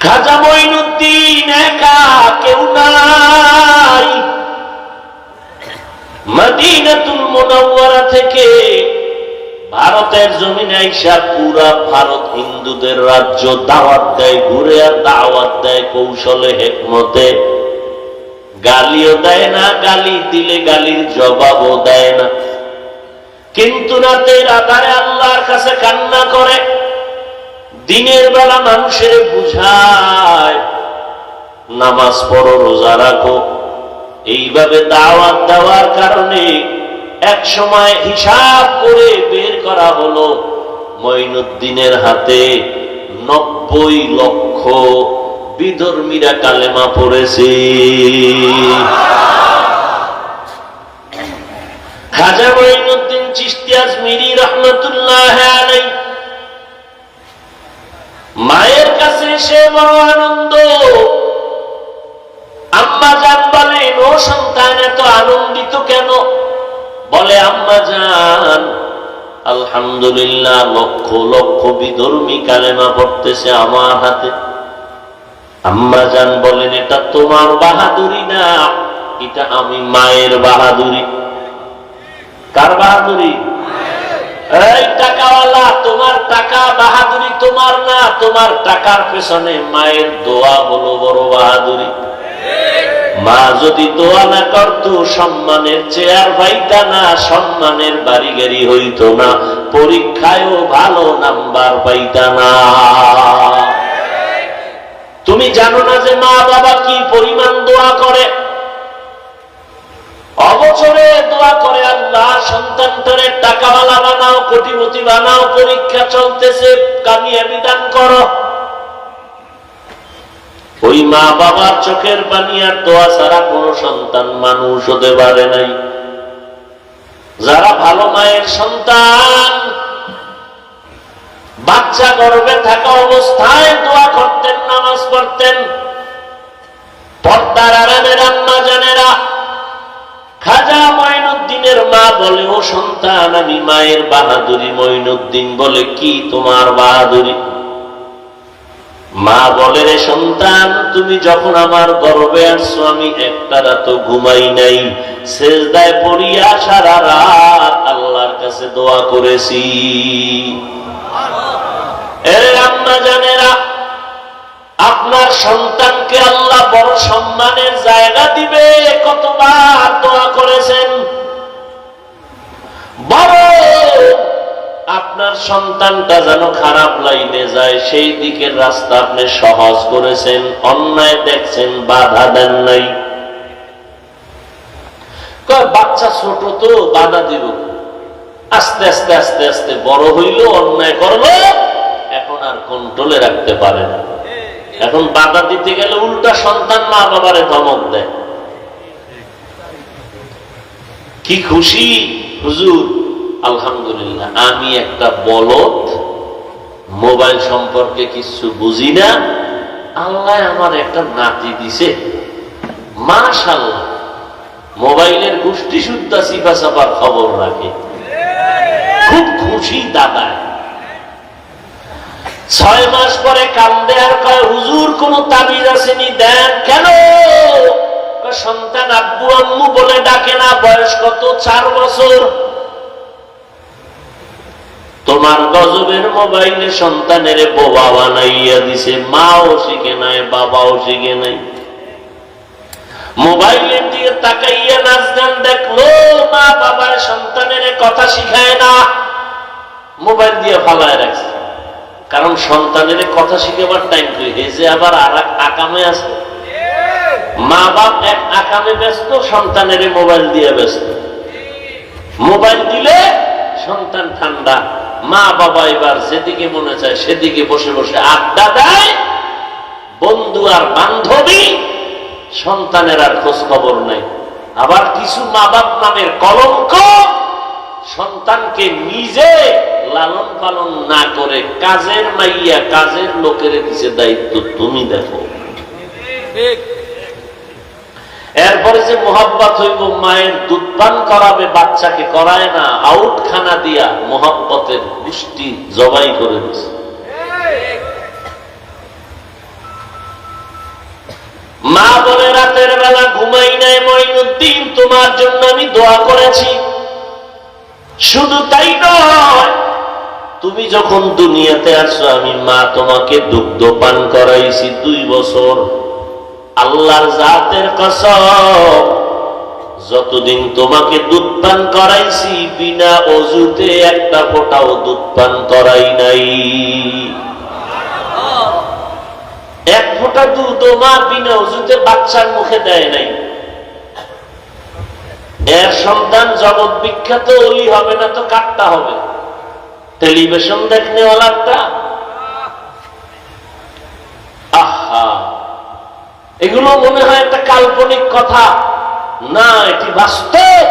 খাজা মঈনুদ্দিন একা কেউ নাই। মদিনাতুল মুনাওয়ারা থেকে ভারতের জমিনে আইসা পুরা ভারত হিন্দুদের রাজ্য দাওয়াত দেয়, ঘুরে আর দাওয়াত দেয় কৌশলে, হেকমতে। গালিও দেয় না, গালি দিলে গালির জবাবও দেয় না। কিন্তু রাতের আধারে আল্লাহর কাছে কান্না করে। দিনের বেলা মানুষের বুঝায়, নামাজ পড়ো, রোজা রাখো। এইভাবে দাওয়াত দেওয়ার কারণে এক সময় হিসাব করে বের করা হলো মঈনুদ্দিনের হাতে নব্বই লক্ষ বিধর্মীরা কালেমা পড়েছে। খাজা মঈনুদ্দিন চিস্তি আজমিরি রহমতুল্লাহ মায়ের কাছে সে বড় আনন্দ। আম্মা জান বলেন ও সন্তান, এত আনন্দিত কেন? বলে, আম্মা জান, আলহামদুলিল্লাহ, লক্ষ লক্ষ বিধর্মী কালেমা পড়তেছে আমার হাতে। আম্মা জান বলেন, এটা তোমার বাহাদুরি না, এটা আমি মায়ের বাহাদুরি। কার বাহাদুরি? এই টাকাওয়ালা, তোমার টাকা বাহাদুরি তোমার না, তোমার টাকার পেছনে মায়ের দোয়া বড় বাহাদুরি। মা যদি দোয়া না করত, সম্মানের চেয়ার পাইতা না, সম্মানের বাড়ি গাড়ি হইত না, পরীক্ষায়ও ভালো নাম্বার পাইতা না। তুমি জানো না যে মা বাবা কি পরিমাণ দোয়া করে? অবছরে দোয়া করে আল্লাহ, সন্তানটারে টাকাওয়ালা বানাও, কোটিপতি বানাও, পরীক্ষা চলতেছে কামিয়াবি দান করো। ওই মা বাবার চোখের পানি আর দোয়া ছাড়া কোন সন্তান মানুষ হতে পারে নাই। যারা ভালো মায়ের সন্তান, বাচ্চা গর্বে থাকা অবস্থায় দোয়া করতেন, নামাজ পড়তেন বলে, ও সন্তান, আমি মায়ের বাহাদুরি মঈনুদ্দিন বলে কি তোমার বাহাদুরি? মা বলে, রে সন্তান, তুমি যখন আমার গর্বে আসছো, আমি একটা রাত ঘুমাই নাই। শেষদায় পড়িয়া সারা রাত আল্লাহর কাছে দোয়া করেছি। আপনার সন্তানকে আল্লাহ বড় সম্মানের জায়গা দিবে, কতবার দোয়া করেছেন। আপনার সন্তানটা যেন খারাপ লাইনে যায়, সেই দিকের রাস্তা আপনি সহজ করেছেন, অন্যায় দেখছেন, বাধা দেন নাই। বাচ্চা ছোট তো, বাধা দিব আস্তে আস্তে আস্তে আস্তে, বড় হইল, অন্যায় করল, এখন আর কন্ট্রোলে রাখতে পারে না। এখন বাধা দিতে গেলে উল্টা সন্তান মা বাবারে ধমক দেয়। কি খুশি? হুজুর আলহামদুলিল্লাহ, আমি একটা বলদ, মোবাইল সম্পর্কে কিছু বুঝি না, আল্লাহ আমার একটা নাতি দিছে। মাশাল্লাহ মোবাইলের গোষ্ঠী শুদ্ধা সিফা সাফার খবর রাখে। খুব খুশি দাদায়। ছয় মাস পরে কান্দে আর কয়, হুজুর, কোন তাবিজ আসেনি, দেন কেন? সন্তান আব্বু আম্মু বলে ডাকে না, বয়স কত? চার বছর। তোমার গজবের মোবাইলে সন্তানের বোবা বানাইয়া দিছে। মাও শিখে নাই, বাবাও শিখে নাই। মোবাইলের দিকে তাকাইয়া নাচ গান দেখল, মা বাবার সন্তানের কথা শিখায় না। মোবাইল দিয়ে ফালায় রাখছে। কারণ সন্তানের কথা শিখেবার টাইম কই যে আবার আর আকামে আছে। মা বাপ এক আকামে ব্যস্ত, সন্তানের মোবাইল দিয়ে ব্যস্ত। মোবাইল দিলে সন্তান ঠান্ডা। মা বাবা এবার যেদিকে মনে চায় সেদিকে বসে বসে আড্ডা দেয়। বন্ধু আর বান্ধবী, সন্তানের আর খোঁজ খবর নাই। আবার কিছু মা বাপ নামের কলঙ্ক, সন্তানকে নিজে লালন পালন না করে কাজের মাইয়া, কাজের লোকের দিছে দায়িত্ব, তুমি দেখো। এরপরে যে মোহাব্বত হইব, মায়ের দুধ পান করাবে, বাচ্চাকে করায় না আউট খানা দিয়া মোহাব্বতের পুষ্টি জবাই করে দিছে। মা বলে, রাতের বেলা ঘুমাই নাই মঈনুদ্দিন, তোমার জন্য আমি দোয়া করেছি। শুধু তাই নয়, তুমি যখন দুনিয়াতে আসছো, আমি মা তোমাকে দুগ্ধ পান করাইছি দুই বছর। আল্লাহর জাতের কসম, যতদিন তোমাকে দুধ পান করাইছি, বিনা অজুতে একটা ফোঁটাও দুধ পান করাই নাই। এক ফোঁটা দুধ মা বিনা অজুতে বাচ্চার মুখে দেয় নাই। এর সন্তান জগৎ বিখ্যাত, অলি হবে না তো কাটটা হবে। টেলিভিশন দেখনে ওলারটা আহা এগুলো মনে হয় একটা কাল্পনিক কথা। না, এটি বাস্তব।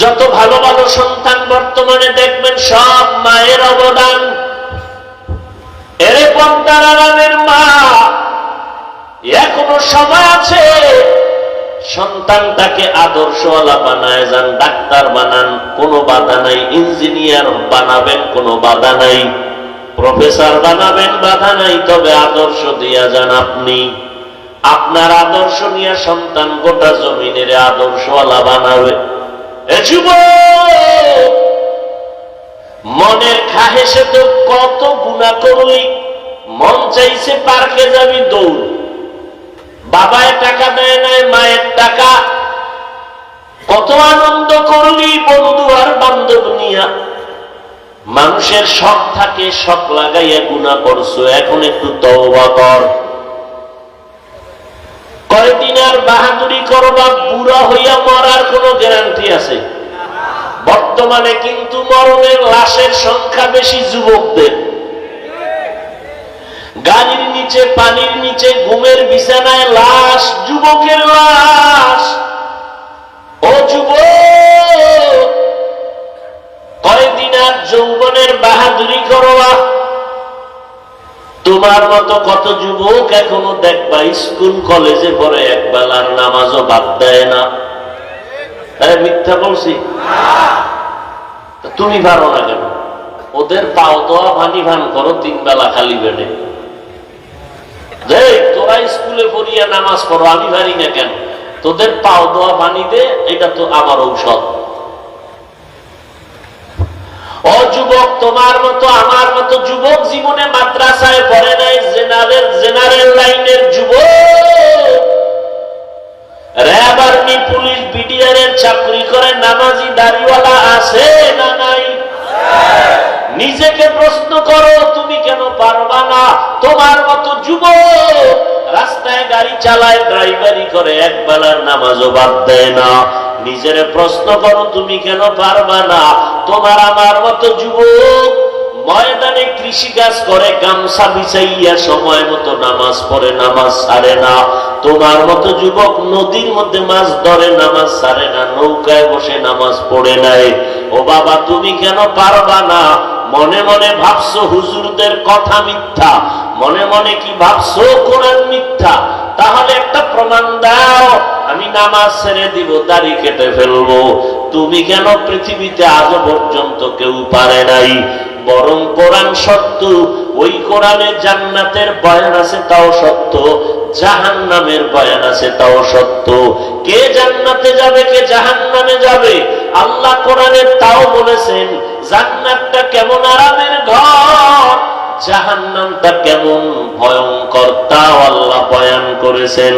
যত ভালো ভালো সন্তান বর্তমানে দেখবেন, সব মায়ের অবদান। এরে পন্তার আরামের মা, এখনও সময় আছে। সন্তানটাকে আদর্শওয়ালা বানায় যান, ডাক্তার বানান, কোনো বাধা নাই, ইঞ্জিনিয়ার বানাবেন, কোনো বাধা নাই। প্রফেসর বানাবেন বাধা নাই, তবে আদর্শ দিয়া যান আপনি। আপনার আদর্শ নিয়ে সন্তান গোটা জমিনের আদর্শওয়ালা বানাবে। মনের খাহেসে তো কত গুণা করলি। মন চাইছে পার্কে যাবি, দৌড়। বাবায় টাকা দেয় নাই, মায়ের টাকা। কত আনন্দ করলি বন্ধু আর বান্ধব নিয়া। মানুষের শখ থাকে, শখ লাগাইয়া গুণা করছ, এখন একটু তওবা কর। কয়দিন আর বাহাদুরি করবা বুড়া হইয়া মরার কোনো গ্যারান্টি আছে? বর্তমানে কিন্তু মরণের লাশের সংখ্যা বেশি যুবকদের। গাড়ির নিচে, পানির নিচে, ঘুমের বিছানায় লাশ, যুবকের লাশ। ও যুবক! আর যৌবনের বাহাদুরি করবা তোমার মতো কত যুবক এখনও দেখবা, স্কুল, কলেজে পড়ে এক বেলার নামাজও বাদ দেয় না। আরে মিথ্যা বলছি? তুমি পারো না কেন? ওদের পাও দোয়া ভানি ভান করো, তিন বেলা খালি বেড়ে যে তোরা স্কুলে পড়িয়া নামাজ পড়ো, আমি পারি না কেন? তোদের পাও দোয়া পানি দে, এটা তো আমার ঔষধ। ও যুবক, তোমার মতো, আমার মতো যুবক জীবনে মাদ্রাসায় পড়ে নাই, জেনারেল জেনারেল লাইনের যুবক। র্যাব আর্মি, পুলিশ, বিডিআর এর চাকরি করে, নামাজি, দাড়িওয়ালা আছে না নাই? নিজেকে প্রশ্ন করো, তুমি কেন পারবা না? তোমার মতো যুবক রাস্তায় গাড়ি চালায়, ড্রাইভারি করে এক বেলার নামাজও বাদ দেয় না। নিজের প্রশ্ন করো, তুমি কেন পারবা না? তোমার আমার মতো যুবক ময়দানে কৃষি কাজ করে, গামছা বিছাইয়া সময় মতো নামাজ পড়ে, নামাজ সারে না। তোমার মতো যুবক নদীর মধ্যে মাছ ধরে, নামাজ সারে না, নৌকায় বসে নামাজ পড়ে নাই। ও বাবা, তুমি কেন পারবা না? মনে মনে ভাবছ হুজুরদের কথা মিথ্যা, মনে মনে কি ভাবছ কোরআন মিথ্যা তাহলে একটা প্রমাণ দাও আমি নামাজ ছেড়ে দিব, দাড়ি কেটে ফেলব। তুমি কেন পৃথিবীতে আজ পর্যন্ত কেউ পারে নাই? বরং কোরআন সত্য, ওই কোরআনে জান্নাতের বয়ান আছে তাও সত্য জাহান নামের বয়ান আছে তাও সত্য। কে জান্নাতে যাবে, কে জাহান নামে যাবে? আল্লাহ কোরআনের তাও বলেছেন, জান্নাতটা কেমন আরামের ঘর? জাহান্নামটা কেমন ভয়ঙ্কর তাও আল্লাহ বয়ান করেছেন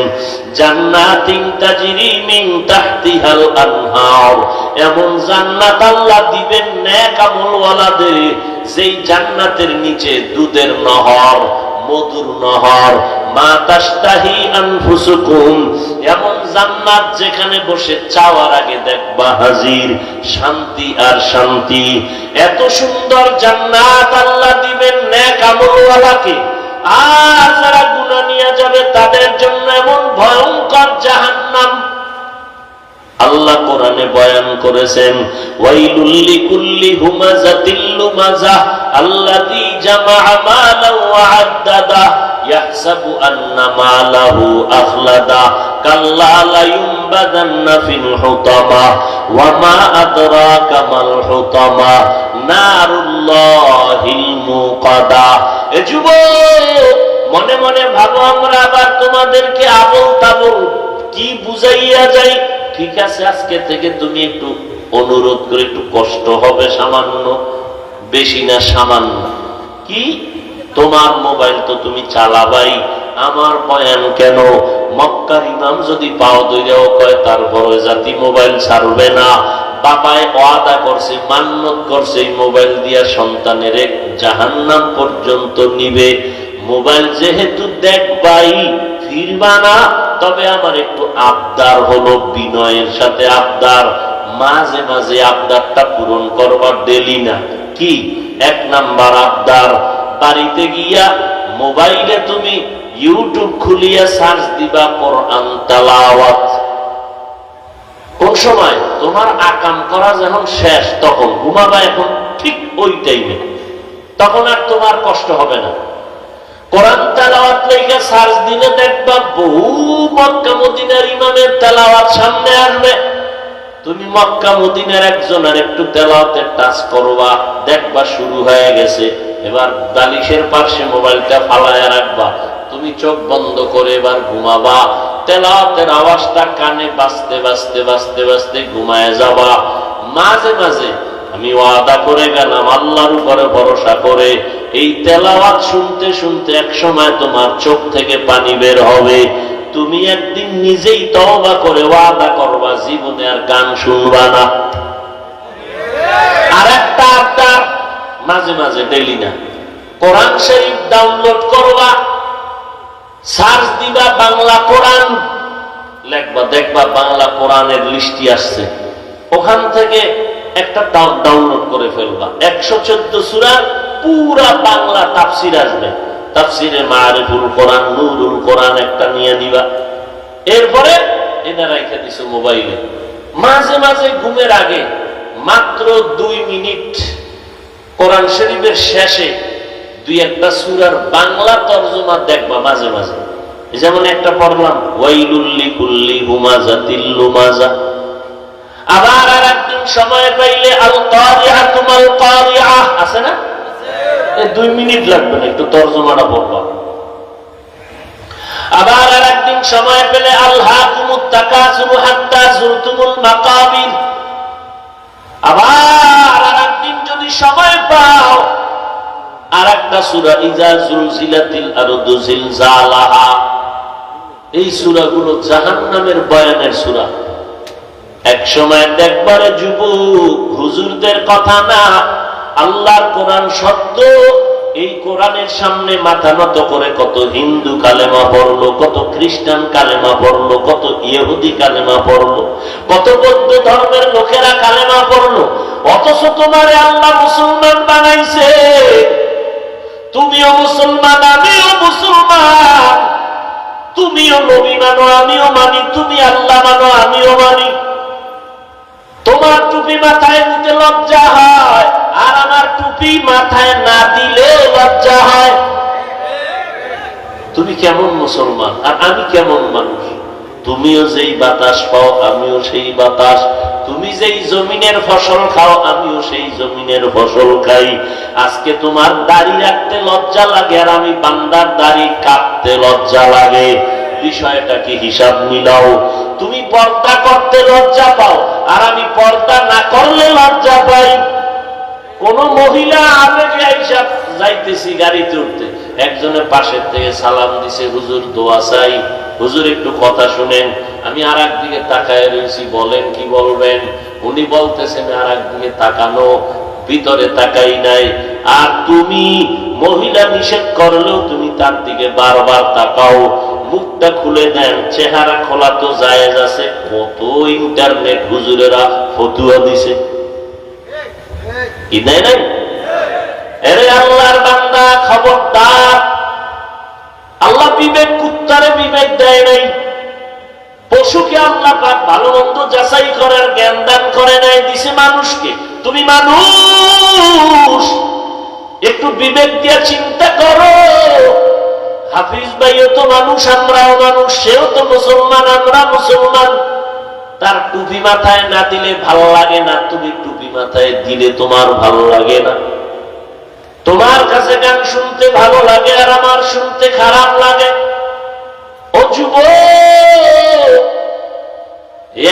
জান্নাতিন তাজরি মিন তাহতিহাল আনহার, এমন জান্নাত আল্লাহ দিবেন নেক আমলওয়ালাদের যেই জান্নাতের নিচে দুধের নহর। যেখানে বসে চাওয়ার আগে দেখবা হাজির। শান্তি আর শান্তি। এত সুন্দর জান্নাত আল্লাহ দিবেন আর যারা গুনাহ নিয়ে যাবে তাদের জন্য এমন ভয়ঙ্কর জাহান্নাম। আল্লাহ কোরআনে বয়ান করেছেন, ওয়াইলুল লিকুল্লি হুমাযাতিল লুমাযা আল্লাযী ওয়া ইয়াহসাবু আন্না মালাহু আখলাদা, কাল্লা লা ইউনবাদান্না ফিল হুতামা, ওয়া মা আদরাকা মাল হুতামা, নারুল্লাহিল মুকাদা। এ যুব মনে মনে ভাবো আমরা আবার তোমাদেরকে আবল তাবল কি বুঝাইয়া যাই? ঠিক আছে, আজকে থেকে তুমি একটু অনুরোধ করে একটু কষ্ট হবে সামান্য, বেশি না সামান্য। কি? তোমার মোবাইল তো তুমি চালাবাই। আমার বয়ান কেন? মক্কার ইমাম যদি পাও দইরাও কয় তারপর জাতি মোবাইল ছাড়বে না। বাবায় ওয়াদা করছে মান্যত করছে এই মোবাইল দিয়া সন্তানের জাহান্নাম পর্যন্ত নিবে। মোবাইল যেহেতু দেখবাই ফিরবা না, তবে আমার একটু আবদার হলো, বিনয়ের সাথে আবদার। মাঝে মাঝে আবদারটা পূরণ করবার ডেলি না। কি? এক নাম্বার আবদার, বাড়িতে গিয়া মোবাইলে তুমি ইউটিউব খুলিয়া সার্চ দিবা কোরআন তালাওয়াত। কোন সময় তোমার আকাম করা যখন শেষ, তখন ঘুমাবা এখন ঠিক ওই টাইমে তখন আর তোমার কষ্ট হবে না। দেখবা মক্কা একজন একটু শুরু হয়ে গেছে। এবার বালিশের পাশে মোবাইলটা ফালায় রাখবা। তুমি চোখ বন্ধ করে এবার ঘুমাবা। তেলাওয়াতের আওয়াজটা কানে বাঁচতে বাঁচতে বাঁচতে বাঁচতে ঘুমায় যাবা। মাঝে মাঝে আমি ওয়াদা করে গেলাম, আল্লাহর উপরে ভরসা করে এই তেলাওয়াত শুনতে শুনতে এক সময় তোমার চোখ থেকে পানি বের হবে। তুমি একদিন নিজেই তওবা করে ওয়াদা করবা জীবনে আর গান শুনবা না। আর একটা আবদার মাঝে মাঝে ডেলি না। কোরআন শরীফ ডাউনলোড করবা সার্চ দিবা বাংলা কোরআন লেখবা দেখবা বাংলা কোরআনের লিস্টি আসছে। ওখান থেকে একটা ডাউনলোড করে ফেলবা। একশো চোদ্দ সুরার পুরা বাংলা তাফসির আসবে। তাফসিরে মারিফুল কোরআন, নুরুল কোরআন একটা নিয়ে নিবা। এরপরে এটা রাইখে দিছো মোবাইলে। মাঝে মাঝে ঘুমের আগে মাত্র দুই মিনিট কোরআন শরীফের শেষে দুই একটা সুরার বাংলা তর্জমা দেখবা মাঝে মাঝে। যেমন একটা পড়লাম ওয়াইলুল্লি কুল্লি হুমাজা তিল্লু মাজা আবার আর একদিন সময় পাইলে আল কারিয়া তুমাল কারিয়া আছে না? দুই মিনিট লাগবে না, একটু তর্জমাটা পড়বা। আবার আর একদিন সময় পেলে আল্লাহ আবার একদিন যদি সময় পাও আর একটা সুরা, ইজা জুলজিলাতিল আরদু জিলজালাহা। এই সুরাগুলো জাহান্নামের বয়ানের সুরা। এক সময় দেখবারে যুবক, হুজুরদের কথা না আল্লাহর কোরআন সত্য, এই কোরআনের সামনে মাথা নত করে কত হিন্দু কালেমা পড়ল, কত খ্রিস্টান কালেমা পড়ল, কত ইহুদি কালেমা পড়ল, কত বৌদ্ধ ধর্মের লোকেরা কালেমা পড়ল, অথচ তোমারে আল্লাহ মুসলমান বানাইছে। তুমিও মুসলমান, আমিও মুসলমান। তুমিও নবী মানো, আমিও মানি, তুমি আল্লাহ মানো, আমিও মানি। তোমার টুপি মাথায় দিতে লজ্জা হয়, আর আমার টুপি মাথায় না দিলে লজ্জা হয়। তুমি কেমন মুসলমান? আর আমি কেমন মানুষ? তুমিও যেই বাতাস পাও, আমিও সেই বাতাস। তুমি যেই জমিনের ফসল খাও, আমিও সেই জমিনের ফসল খাই। আজকে তোমার দাড়ি রাখতে লজ্জা লাগে, আর আমি বান্দার দাড়ি কাটতে লজ্জা লাগে। বিষয়টাকে হিসাব মিলাও। তুমি পর্দা করতে লজ্জা পাও, আর আমি পর্দা না করলে লজ্জা পাই। কোন মহিলা আবেগে যাইতেছি গাড়িতে উঠতে একজনের পাশের থেকে সালাম দিছে, হুজুর, দোয়া চাই। হুজুর, একটু কথা শুনেন। আমি আর একদিকে তাকায় রয়েছি বলেন কি বলবেন? উনি বলতেছেন আর একদিকে তাকানো, ভিতরে তাকাই নাই। আর তুমি মহিলা নিষেধ করলেও তুমি তার দিকে বারবার তাকাও। মুখটা খুলে দেন চেহারা খোলা তো জায়েজ আছে। কত ইন্টারনেট হুজুরেরা ফতুয়া দিছে। কি দেয় নাই? এরে আল্লাহর বান্দা, খবরদার। আল্লাহ বিবেক, কুত্তারে বিবেক দেয় নাই। পশুকে আল্লাহ পাক ভালো মন্দ যাচাই করার জ্ঞান দান করে নাই, দিছে মানুষকে। তুমি মানুষ, একটু বিবেক দিয়ে চিন্তা করো। হাফিজ ভাইও তো মানুষ, আমরাও মানুষ, সেও তো মুসলমান, আমরা মুসলমান। তার টুপি মাথায় না দিলে ভালো লাগে না, তুমি টুপি মাথায় দিলে তোমার ভালো লাগে না। তোমার কাছে গান শুনতে ভালো লাগে আর আমার শুনতে খারাপ লাগে। ও যুব!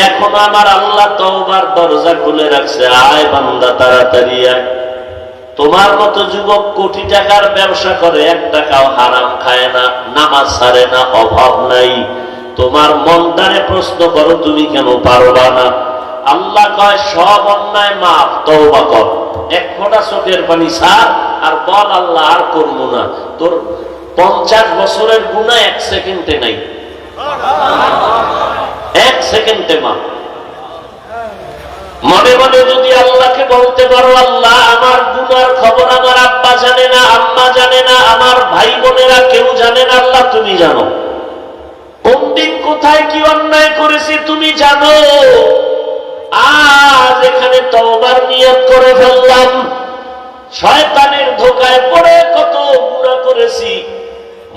এখন আমার আল্লাহ তোমার দরজা খুলে রাখছে। আয় বান্দা, তাড়াতাড়ি আয়। তোমার মতো যুবক কোটি টাকার ব্যবসা করে এক টাকাও হারাম খায় না, নামাজ ছাড়ে না, অভাব নাই। তোমার মনটারে প্রশ্ন করো, তুমি কেন পারবা না? আল্লাহ কয়, সব অন্যায় মাফ, তওবা কর। এক ফোঁটা চোখের পানি ছাড়, আর বল আল্লাহ, আর করব না। তোর পঞ্চাশ বছরের গুণা এক সেকেন্ডে নাই। এক সেকেন্ডে মা মনে মনে যদি আল্লাহকে বলতে পারো, আল্লাহ, আমার গুনার খবর আমার আব্বা জানে না, আম্মা জানে না, আমার ভাই বোনেরা কেউ জানে না, আল্লাহ, তুমি জানো। কোন দিন কোথায় কি অন্যায় করেছি তুমি জানো? আজ এখানে তওবার নিয়ত করে ফেললাম। শয়তানের ধোকায় পড়ে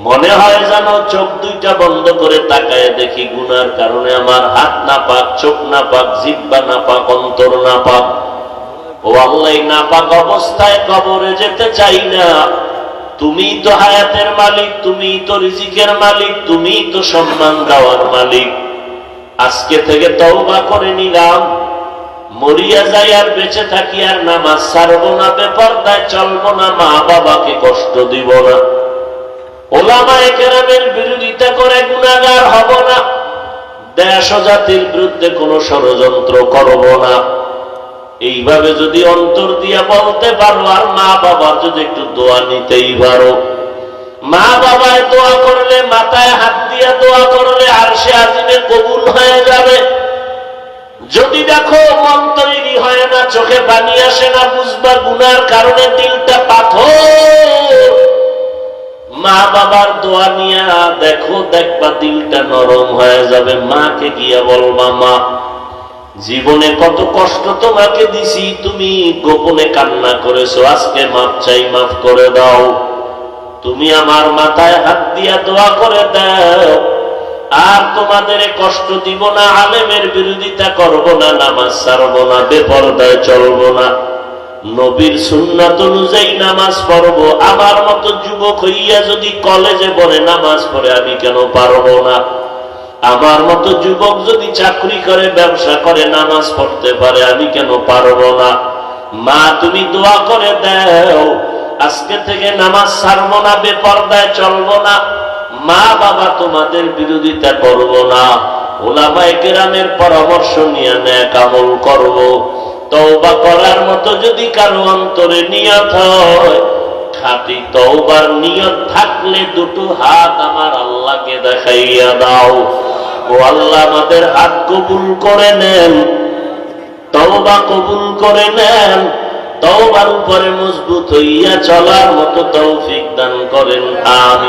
মনে হয় যেন চোখ দুইটা বন্ধ করে তাকায় দেখি গুনার কারণে আমার হাত না পাক চোখ না পাক জিব্বা না পাক অন্তর না পাক ও আল্লাহ না পাক অবস্থায় কবরে যেতে চাই না। তুমি তো হায়াতের মালিক তুমি তো রিজিকের মালিক তুমি তো সম্মান দেওয়ার মালিক। আজকে থেকে তওবা করে নিলাম। মরিয়া যাই আর বেঁচে থাকি আর নামাজ ছাড়বো না, বেপরদায় চলবো না মা বাবাকে কষ্ট দিব না। ওলামায়ে কেরামের বিরোধিতা করে গুণাগার হব না। দেশ জাতির বিরুদ্ধে কোনো ষড়যন্ত্র করব না। এইভাবে যদি অন্তর দিয়া বলতে পারো, আর মা বাবার যদি একটু দোয়া নিতেই পারো। মা বাবায় দোয়া করলে, মাথায় হাত দিয়া দোয়া করলে আর সে আজিমে কবুল হয়ে যাবে। যদি দেখো মন তৈরি হয় না, চোখে পানি আসে না, বুঝবা গুনার কারণে দিলটা পাথর। মা বাবার দোয়া নিয়ে, দেখো, দেখবা দিলটা নরম হয়ে যাবে। মাকে গিয়া বলবা, মা, জীবনে কত কষ্ট তোমাকে দিছি, তুমি গোপনে কান্না করেছ। আজকে মাপ চাই মাফ করে দাও। তুমি আমার মাথায় হাত দিয়া দোয়া করে দাও। আর তোমাদের কষ্ট দিব না, আলেমের বিরোধিতা করব না, নামাজ ছাড়ব না, বেপরদায় চলব না। নবীর সুন্নাত অনুযায়ী নামাজ পড়ব, আমার মতো যুবক হইয়া যদি কলেজে পড়ে, নামাজ পড়ে, আমি কেন পারব না? আমার মতো যুবক যদি চাকরি করে, ব্যবসা করে, নামাজ পড়তে পারে, আমি কেন পারব না? মা, তুমি দোয়া করে দাও, আজকে থেকে নামাজ ছাড়বো না, বেপর্দায় চলবো না। মা, বাবা তোমাদের বিরোধিতা করব না। ওলামায় কেরামের পরামর্শ নিয়ে ন্যাক আমল করব। তওবা করার মতো যদি কারও অন্তরে নিয়ত হয়, খাঁটি তওবার নিয়ত থাকলে দুটো হাত আমার আল্লাহকে দেখাইয়া দাও। ও আল্লাহ, আমাদের হাত কবুল করে নেন, তওবা কবুল করে নেন, তওবার উপরে মজবুত হইয়া চলার মতো তৌফিক দান করেন আমি